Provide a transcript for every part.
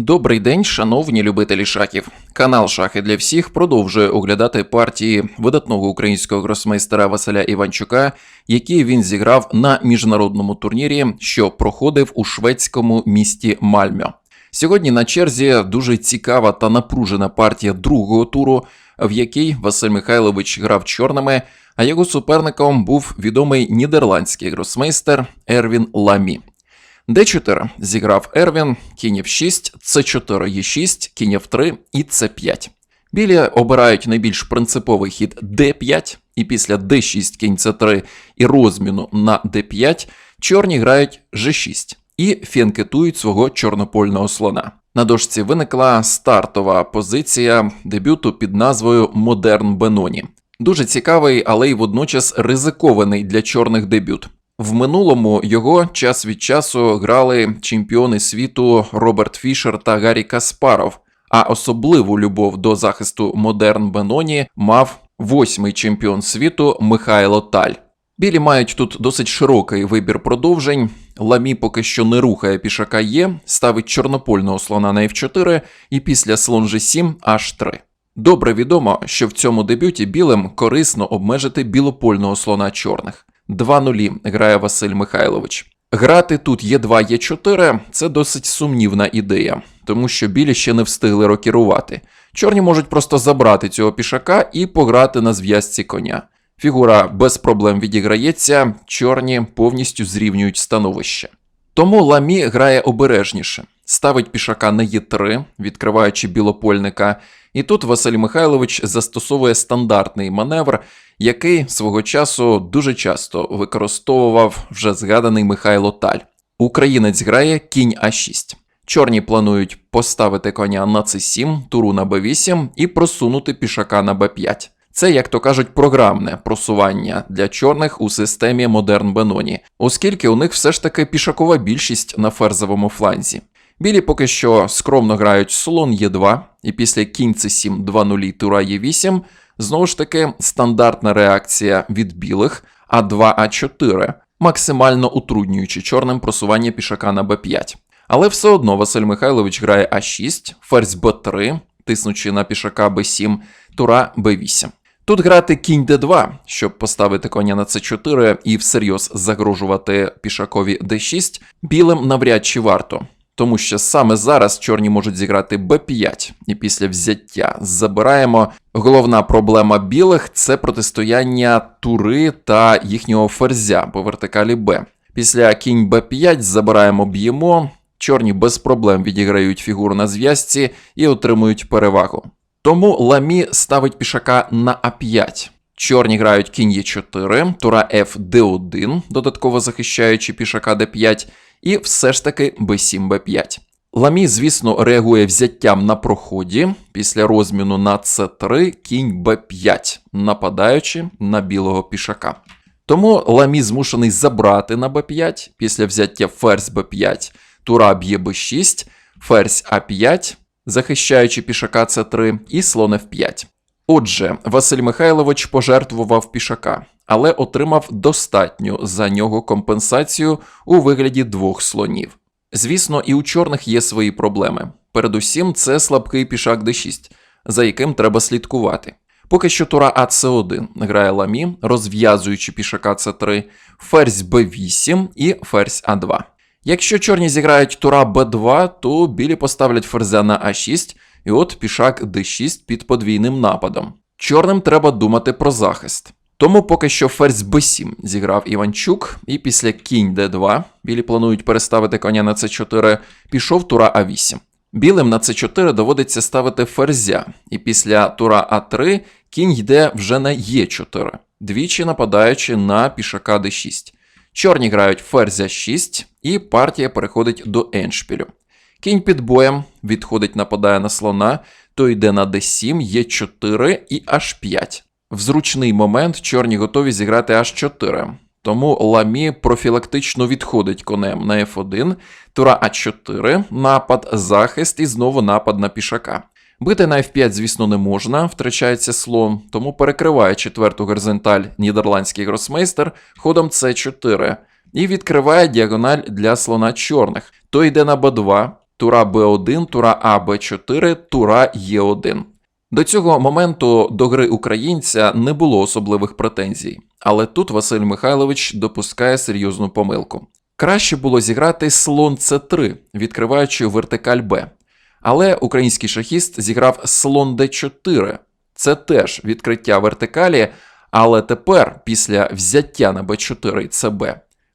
Добрий день, шановні любителі шахів. Канал Шахи для всіх продовжує оглядати партії видатного українського гросмейстера Василя Іванчука, які він зіграв на міжнародному турнірі, що проходив у шведському місті Мальмьо. Сьогодні на черзі дуже цікава та напружена партія другого туру, в якій Василь Михайлович грав чорними, а його суперником був відомий нідерландський гросмейстер Ервін Ламі. Д4 зіграв Ервін, кінь F6, С4 Е6, кінь F3 і С5. Білі обирають найбільш принциповий хід Д5, і після Д6 кінь С3 і розміну на Д5 чорні грають Ж6 і фінкетують свого чорнопольного слона. На дошці виникла стартова позиція дебюту під назвою Модерн Беноні. Дуже цікавий, але й водночас ризикований для чорних дебют. В минулому його час від часу грали чемпіони світу Роберт Фішер та Гаррі Каспаров. А особливу любов до захисту Модерн Беноні мав восьмий чемпіон світу Михайло Таль. Білі мають тут досить широкий вибір продовжень. Ламі поки що не рухає пішака Є, ставить чорнопольного слона на F4 і після слон G7 H3. Добре відомо, що в цьому дебюті білим корисно обмежити білопольного слона чорних. 2-0 грає Василь Михайлович. Грати тут є 2 є 4 це досить сумнівна ідея, тому що білі ще не встигли рокірувати. Чорні можуть просто забрати цього пішака і пограти на зв'язці коня. Фігура без проблем відіграється, чорні повністю зрівнюють становище. Тому ламі грає обережніше, ставить пішака на Е3, відкриваючи білопольника, і тут Василь Михайлович застосовує стандартний маневр, який свого часу дуже часто використовував вже згаданий Михайло Таль. Українець грає кінь А6. Чорні планують поставити коня на С7, туру на Б8 і просунути пішака на Б5. Це, як то кажуть, програмне просування для чорних у системі Modern Benoni, оскільки у них все ж таки пішакова більшість на ферзовому фланзі. Білі поки що скромно грають слон Е2, і після кінь С7 2-0 тура Е8 знову ж таки стандартна реакція від білих А2А4, максимально утруднюючи чорним просування пішака на Б5. Але все одно Василь Михайлович грає А6, ферзь Б3, тиснучи на пішака Б7, тура Б8. Тут грати кінь Д2, щоб поставити коня на С4 і всерйоз загрожувати пішакові Д6, білим навряд чи варто. Тому що саме зараз чорні можуть зіграти Б5, і після взяття забираємо. Головна проблема білих це протистояння тури та їхнього ферзя по вертикалі Б. Після кінь Б5 забираємо б'ємо. Чорні без проблем відіграють фігуру на зв'язці і отримують перевагу. Тому ламі ставить пішака на А5. Чорні грають кінь Е4, тура Ф Д1, додатково захищаючи пішака Д5, і все ж таки Б7 Б5. Ламі, звісно, реагує взяттям на проході після розміну на С3 кінь Б5, нападаючи на білого пішака. Тому ламі змушений забрати на Б5 після взяття ферзь Б5, тура б'є Б6, ферзь А5, захищаючи пішака С3 і слон F5. Отже, Василь Михайлович пожертвував пішака, але отримав достатню за нього компенсацію у вигляді двох слонів. Звісно, і у чорних є свої проблеми. Передусім, це слабкий пішак d6, за яким треба слідкувати. Поки що тура АЦ1 грає ламі, розв'язуючи пішака С3, ферзь Б8 і ферзь А2. Якщо чорні зіграють тура Б2, то білі поставлять ферзя на А6, і от пішак d6 під подвійним нападом. Чорним треба думати про захист. Тому поки що ферзь b7 зіграв Іванчук, і після кінь d2 білі планують переставити коня на c4, пішов тура а8. Білим на c4 доводиться ставити ферзя, і після тура а3 кінь йде вже на е4, двічі нападаючи на пішака d6. Чорні грають ферзя 6, і партія переходить до еншпілю. Кінь під боєм відходить, нападає на слона, то йде на d7, Е4 і H5. В зручний момент чорні готові зіграти H4. Тому ламі профілактично відходить конем на F1, тура А4, напад, захист і знову напад на пішака. Бити на F5, звісно, не можна, втрачається слон, тому перекриває четверту горизонталь нідерландський гросмейстер ходом С4 і відкриває діагональ для слона чорних. То йде на Б2, тура Б1, тура А Б4, тура Е1. До цього моменту до гри українця не було особливих претензій, але тут Василь Михайлович допускає серйозну помилку. Краще було зіграти слон С3, відкриваючи вертикаль Б. Але український шахіст зіграв слон Д4. Це теж відкриття вертикалі, але тепер, після взяття на Б4 ЦБ,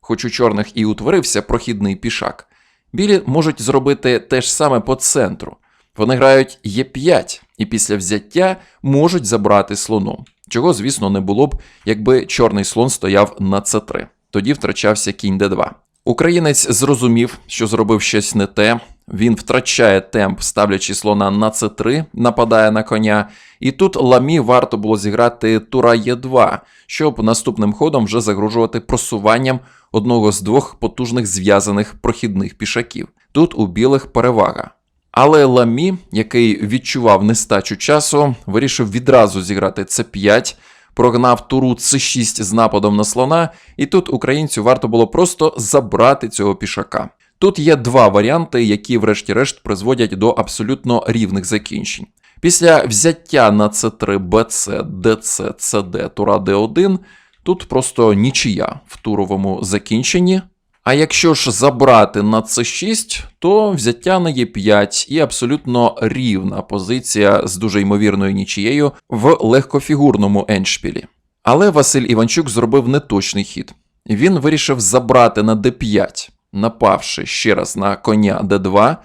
хоч у чорних і утворився прохідний пішак, білі можуть зробити те ж саме по центру. Вони грають Е5 і після взяття можуть забрати слоном, чого, звісно, не було б, якби чорний слон стояв на С3. Тоді втрачався кінь Д2. Українець зрозумів, що зробив щось не те. Він втрачає темп, ставлячи слона на С3, нападає на коня. І тут ламі варто було зіграти тура Е2, щоб наступним ходом вже загрожувати просуванням одного з двох потужних зв'язаних прохідних пішаків. Тут у білих перевага. Але Ламі, який відчував нестачу часу, вирішив відразу зіграти С5, прогнав туру С6 з нападом на слона, і тут українцю варто було просто забрати цього пішака. Тут є два варіанти, які, врешті-решт, призводять до абсолютно рівних закінчень. Після взяття на С3, БЦ, ДЦ, ЦД, тура Д1, тут просто нічия в туровому закінченні. А якщо ж забрати на С6, то взяття на Е5 і абсолютно рівна позиція з дуже ймовірною нічією в легкофігурному еншпілі. Але Василь Іванчук зробив неточний хід. Він вирішив забрати на d5, напавши ще раз на коня d2,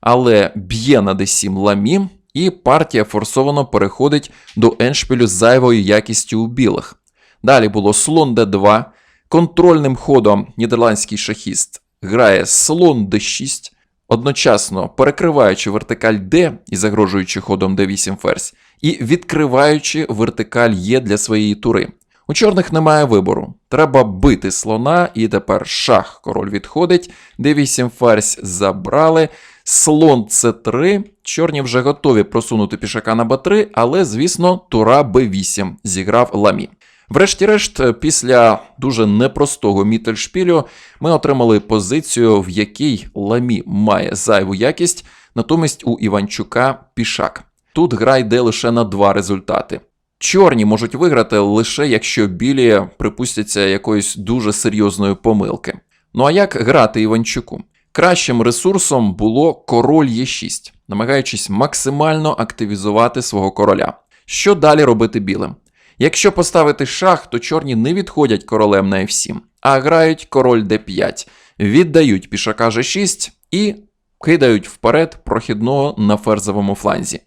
але б'є на d7 ламі, і партія форсовано переходить до еншпілю з зайвою якістю у білих. Далі було слон d2. Контрольним ходом нідерландський шахіст грає слон d6, одночасно перекриваючи вертикаль D і загрожуючи ходом d8 ферзь, і відкриваючи вертикаль Е для своєї тури. У чорних немає вибору. Треба бити слона, і тепер шах король відходить, d8 ферзь забрали. Слон c3. Чорні вже готові просунути пішака на b3, але, звісно, тура b8 зіграв ламі. Врешті-решт, після дуже непростого мітельшпілю, ми отримали позицію, в якій ламі має зайву якість, натомість у Іванчука пішак. Тут гра йде лише на два результати. Чорні можуть виграти лише якщо білі припустяться якоїсь дуже серйозної помилки. Ну а як грати Іванчуку? Кращим ресурсом було король Е6, намагаючись максимально активізувати свого короля. Що далі робити білим? Якщо поставити шах, то чорні не відходять королем на F7, а грають король d5, віддають пішака g6 і кидають вперед прохідного на ферзовому фланзі.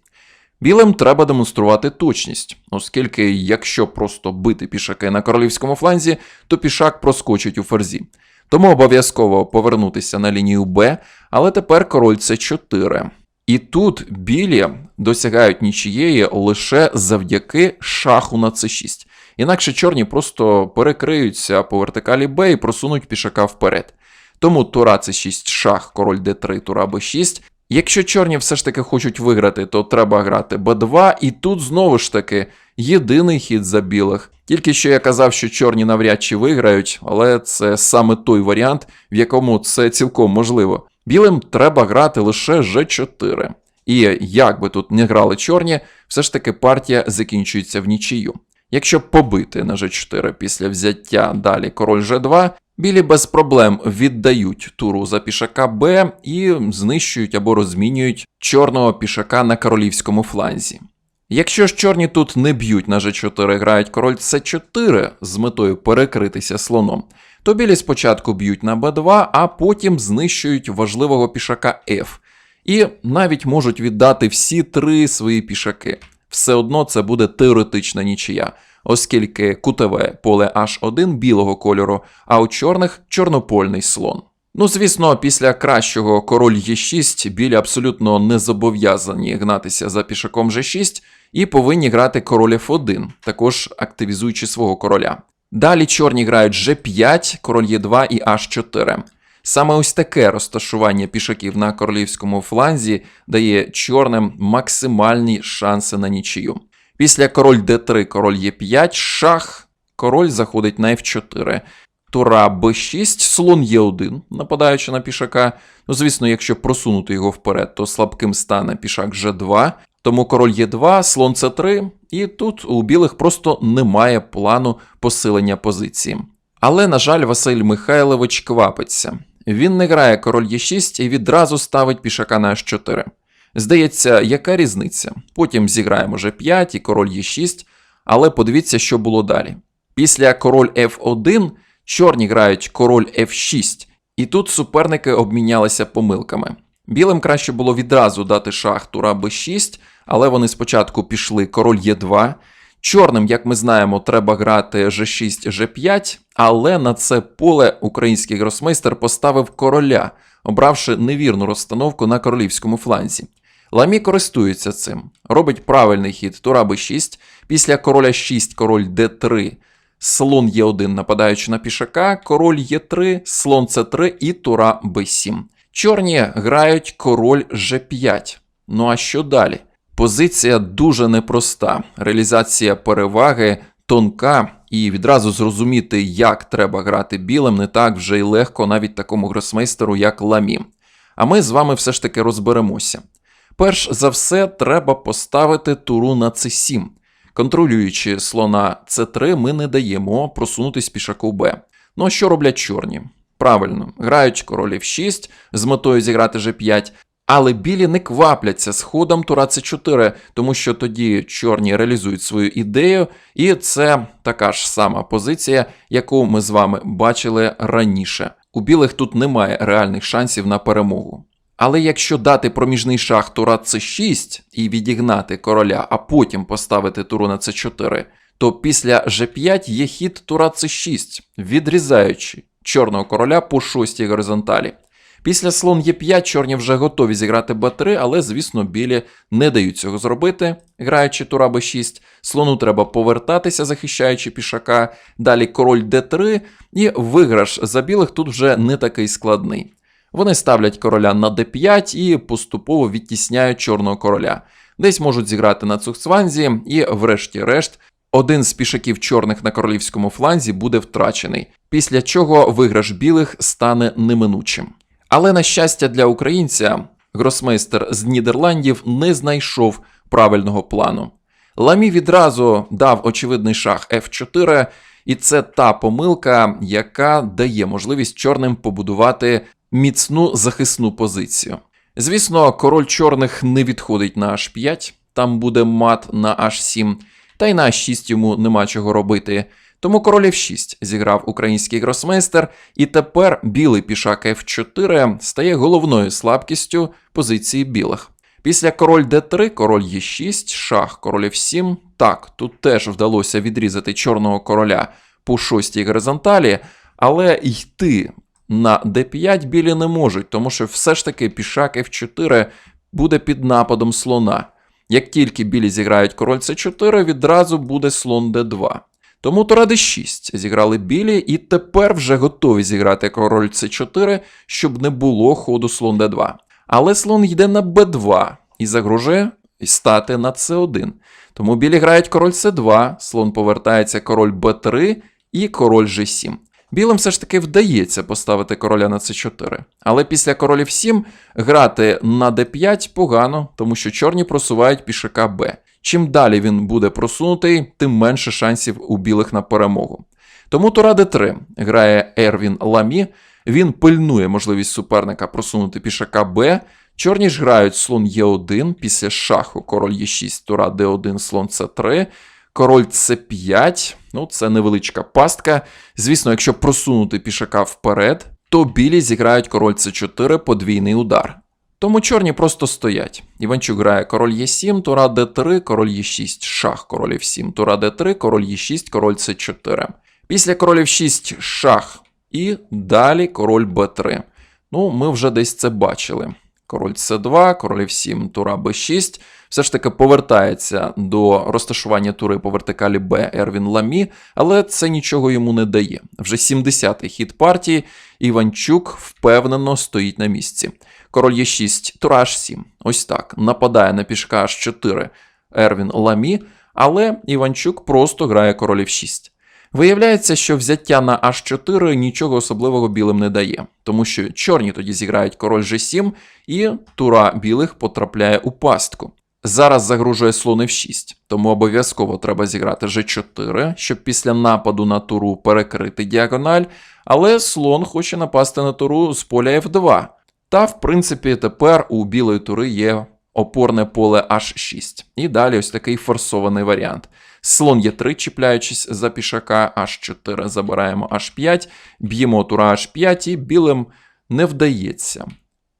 Білим треба демонструвати точність, оскільки якщо просто бити пішаки на королівському фланзі, то пішак проскочить у ферзі. Тому обов'язково повернутися на лінію Б, але тепер король С4. І тут білі досягають нічієї лише завдяки шаху на С6. Інакше чорні просто перекриються по вертикалі Б і просунуть пішака вперед. Тому тура С6 шах, король Д3, тура Б6. Якщо чорні все ж таки хочуть виграти, то треба грати Б2, і тут знову ж таки єдиний хід за білих. Тільки що я казав, що чорні навряд чи виграють, але це саме той варіант, в якому це цілком можливо. Білим треба грати лише G4. І як би тут не грали чорні, все ж таки партія закінчується в нічию. Якщо побити на G4 після взяття далі король G2, білі без проблем віддають туру за пішака Б і знищують або розмінюють чорного пішака на королівському фланзі. Якщо ж чорні тут не б'ють на G4, грають король С4 з метою перекритися слоном, то білі спочатку б'ють на Б2, а потім знищують важливого пішака F. І навіть можуть віддати всі три свої пішаки. Все одно це буде теоретична нічия, оскільки кутове поле H1 білого кольору, а у чорних чорнопольний слон. Ну, звісно, після кращого король Е6 білі абсолютно не зобов'язані гнатися за пішаком G6 і повинні грати король F1, також активізуючи свого короля. Далі чорні грають G5, король Е2 і H4. Саме ось таке розташування пішаків на королівському фланзі дає чорним максимальні шанси на нічию. Після король d3, король Е5, шах, король заходить на F4. тура Б6, слон Е1, нападаючи на пішака. Ну, звісно, якщо просунути його вперед, то слабким стане пішак G2. Тому король Е2, слон С3, і тут у білих просто немає плану посилення позиції. Але, на жаль, Василь Михайлович квапиться. Він не грає король Е6 і відразу ставить пішака на H4. Здається, яка різниця? Потім зіграємо G5 і король Е6, але подивіться, що було далі. Після король F1 чорні грають король F6, і тут суперники обмінялися помилками. Білим краще було відразу дати шах тура b6, але вони спочатку пішли король Е2. Чорним, як ми знаємо, треба грати G6, G5, але на це поле український гросмейстер поставив короля, обравши невірну розстановку на королівському фланзі. Ламі користується цим, робить правильний хід тура b6, після короля 6, король d3, слон Е1 нападаючи на пішака, король Е3, слон С3 і тура b7. Чорні грають король G5. Ну а що далі? Позиція дуже непроста. Реалізація переваги тонка, і відразу зрозуміти, як треба грати білим, не так вже й легко навіть такому гросмейстеру, як Ламі. А ми з вами все ж таки розберемося. Перш за все, треба поставити туру на c7. Контролюючи слона c3, ми не даємо просунутись пішаку b. Ну а що роблять чорні? Правильно, грають король f6 з метою зіграти g5, але білі не квапляться з ходом тура c4, тому що тоді чорні реалізують свою ідею, і це така ж сама позиція, яку ми з вами бачили раніше. У білих тут немає реальних шансів на перемогу. Але якщо дати проміжний шах тура c6 і відігнати короля, а потім поставити туру на c4, то після g5 є хід тура c6, відрізаючи чорного короля по шостій горизонталі. Після слон Е5 чорні вже готові зіграти Б3, але, звісно, білі не дають цього зробити, граючи тура Б6. Слону треба повертатися, захищаючи пішака. Далі король Д3, і виграш за білих тут вже не такий складний. Вони ставлять короля на d5 і поступово відтісняють чорного короля. Десь можуть зіграти на цухцванзі, і, врешті-решт, один з пішаків чорних на королівському фланзі буде втрачений, після чого виграш білих стане неминучим. Але на щастя для українця, гросмейстер з Нідерландів не знайшов правильного плану. Ламі відразу дав очевидний шах F4, і це та помилка, яка дає можливість чорним побудувати міцну захисну позицію. Звісно, король чорних не відходить на H5, там буде мат на H7, та й на H6 йому нема чого робити. Тому король F6 зіграв український гросмейстер, і тепер білий пішак F4 стає головною слабкістю позиції білих. Після король d3, король Е6, шах, король F7. Так, тут теж вдалося відрізати чорного короля по шостій горизонталі, але йти на d5 білі не можуть, тому що все ж таки пішак F4 буде під нападом слона. Як тільки білі зіграють король c4, відразу буде слон d2. Тому тура d6 зіграли білі, і тепер вже готові зіграти король c4, щоб не було ходу слон d2. Але слон йде на b2 і загрожує стати на c1. Тому білі грають король c2, слон повертається король b3 і король g7. Білим все ж таки вдається поставити короля на c4. Але після королів 7 грати на d5 погано, тому що чорні просувають пішака b. Чим далі він буде просунутий, тим менше шансів у білих на перемогу. Тому тура d3 грає Ервін Ламі, він пильнує можливість суперника просунути пішака b. Чорні ж грають слон Е1 після шаху король Е6, тура d1, слон c3. Король С5, ну це невеличка пастка. Звісно, якщо просунути пішака вперед, то білі зіграють король С4 подвійний удар. Тому чорні просто стоять. Іванчук грає король Е7, тура Д3, король Е6, шах, король F7, тура Д3, король Е6, король С4. Після король F6 шах. І далі король Б3. Ну, ми вже десь це бачили. Король С2, король F7, тура Б6. Все ж таки повертається до розташування тури по вертикалі Б Ервін Ламі, але це нічого йому не дає. Вже 70-й хід партії. Іванчук впевнено стоїть на місці. Король Е6, тура H7. Ось так. Нападає на пішка H4 Ервін Ламі, але Іванчук просто грає король F6. Виявляється, що взяття на H4 нічого особливого білим не дає, тому що чорні тоді зіграють король G7, і тура білих потрапляє у пастку. Зараз загрожує слон F6, тому обов'язково треба зіграти G4, щоб після нападу на туру перекрити діагональ, але слон хоче напасти на туру з поля F2. Та, в принципі, тепер у білої тури є опорне поле H6. І далі ось такий форсований варіант. Слон Е3, чіпляючись за пішака, H4 забираємо H5, б'ємо тура H5, і білим не вдається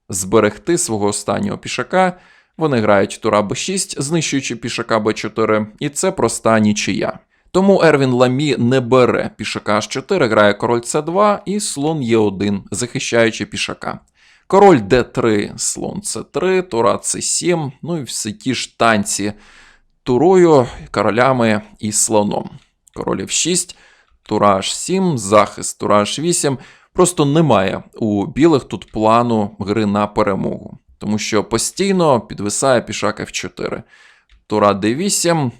зберегти свого останнього пішака. Вони грають тура Б6, знищуючи пішака Б4, і це проста нічия. Тому Ервін Ламі не бере пішака H4, грає король С2 і слон Е1, захищаючи пішака. Король Д3, слон С3, тура С7, ну і всі ті ж танці турою, королями і слоном. Король F6, тура H7, захист, тура H8. Просто немає у білих тут плану гри на перемогу, тому що постійно підвисає пішак F4. Тура D8,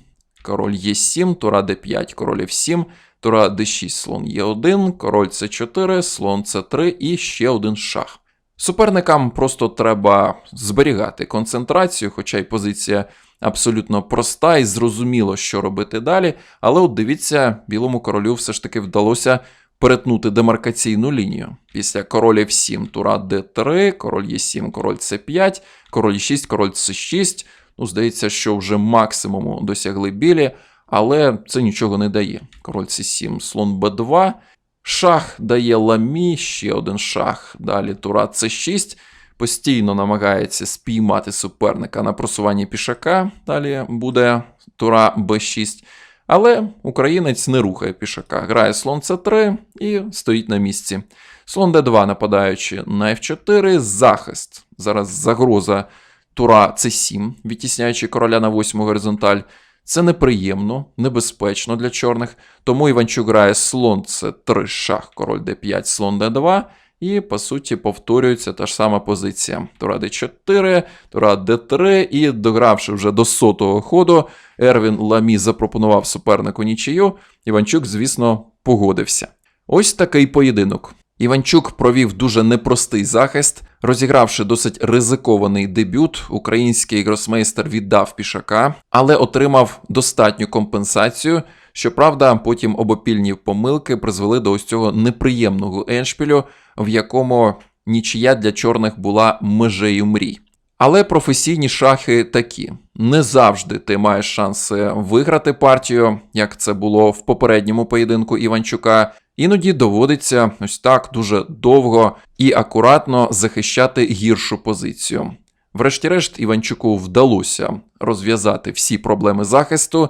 король Е7, тура D5, король F7, тура D6, слон Е1, король С4, слон С3 і ще один шах. Суперникам просто треба зберігати концентрацію, хоча й позиція абсолютно проста і зрозуміло, що робити далі. Але от дивіться, білому королю все ж таки вдалося перетнути демаркаційну лінію. Після король F7, тура D3, король Е7, король С5, король 6, король С6. Ну, здається, що вже максимуму досягли білі, але це нічого не дає. Король С7, слон Б2. Шах дає ламі, ще один шах. Далі тура С6. Постійно намагається спіймати суперника на просуванні пішака. Далі буде тура Б6. Але українець не рухає пішака. Грає слон С3 і стоїть на місці. Слон Д2, нападаючи на F4, захист. Зараз загроза тура С7, відтісняючи короля на 8 горизонталь. Це неприємно, небезпечно для чорних. Тому Іванчук грає слон С3, шах, король Д5, слон Д2. І, по суті, повторюється та ж сама позиція. Тура Д4, Тура Д3, і догравши вже до сотого ходу, Ервін Ламі запропонував супернику нічию. Іванчук, звісно, погодився. Ось такий поєдинок. Іванчук провів дуже непростий захист, розігравши досить ризикований дебют. Український гросмейстер віддав пішака, але отримав достатню компенсацію. Щоправда, потім обопільні помилки призвели до ось цього неприємного еншпілю, в якому нічия для чорних була межею мрій. Але професійні шахи такі: не завжди ти маєш шанси виграти партію, як це було в попередньому поєдинку Іванчука. Іноді доводиться ось так дуже довго і акуратно захищати гіршу позицію. Врешті-решт, Іванчуку вдалося розв'язати всі проблеми захисту